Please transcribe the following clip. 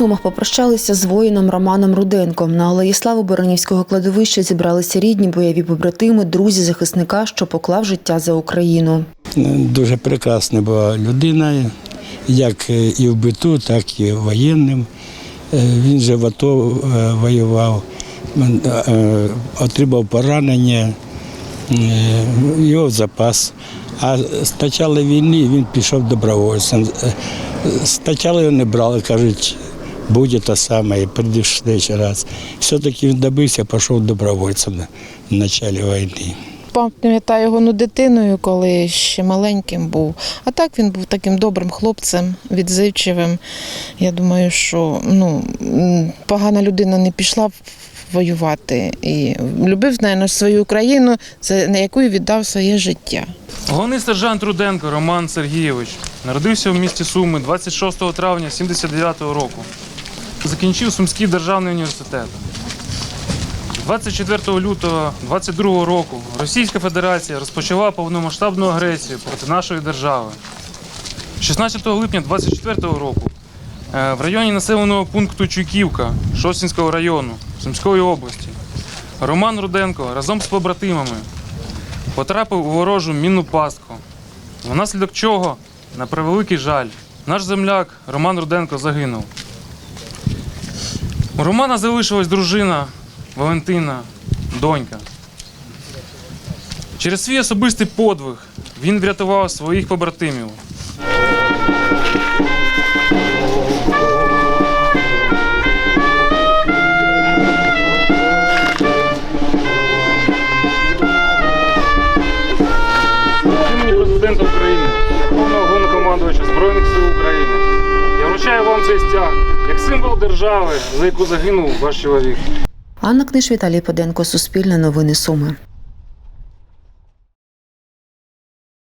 Сумах попрощалися з воїном Романом Руденком. На Алеї Слави Боронівського кладовища зібралися рідні, бойові побратими, друзі захисника, що поклав життя за Україну. Дуже прекрасна була людина, як і в биту, так і воєнним. Е, Він же в АТО е, воював, е, отримав поранення, його запас. А з початку війни він пішов добровольцем. Спочатку його не брали, кажуть, буде те саме, і прийде в раз. Все-таки він добився, пішов добровольцем на на початку війни. Пам'ятаю його ну, дитиною, коли ще маленьким був. А так він був таким добрим хлопцем, відзивчивим. Я думаю, що ну, погана людина не пішла б воювати і любив, мабуть, свою Україну, за- на яку віддав своє життя. Головний сержант Руденко Роман Сергійович народився в місті Суми 26 травня 79-го року. Закінчив Сумський державний університет. 24 лютого 22 року Російська Федерація розпочала повномасштабну агресію проти нашої держави. 16 липня 24 року е, в районі населеного пункту Чуйківка Шосінського району Сумської області Роман Руденко разом з побратимами потрапив у ворожу мінну пастку, внаслідок чого, на превеликий жаль, наш земляк Роман Руденко загинув. У Романа залишилась дружина Валентина, донька. Через свій особистий подвиг він врятував своїх побратимів. Президента України, Верховного Головнокомандувача Збройних сил вам як символ держави, за яку загинув ваш чоловік. Анна Книж, Віталій Поденко, Суспільне новини Суми.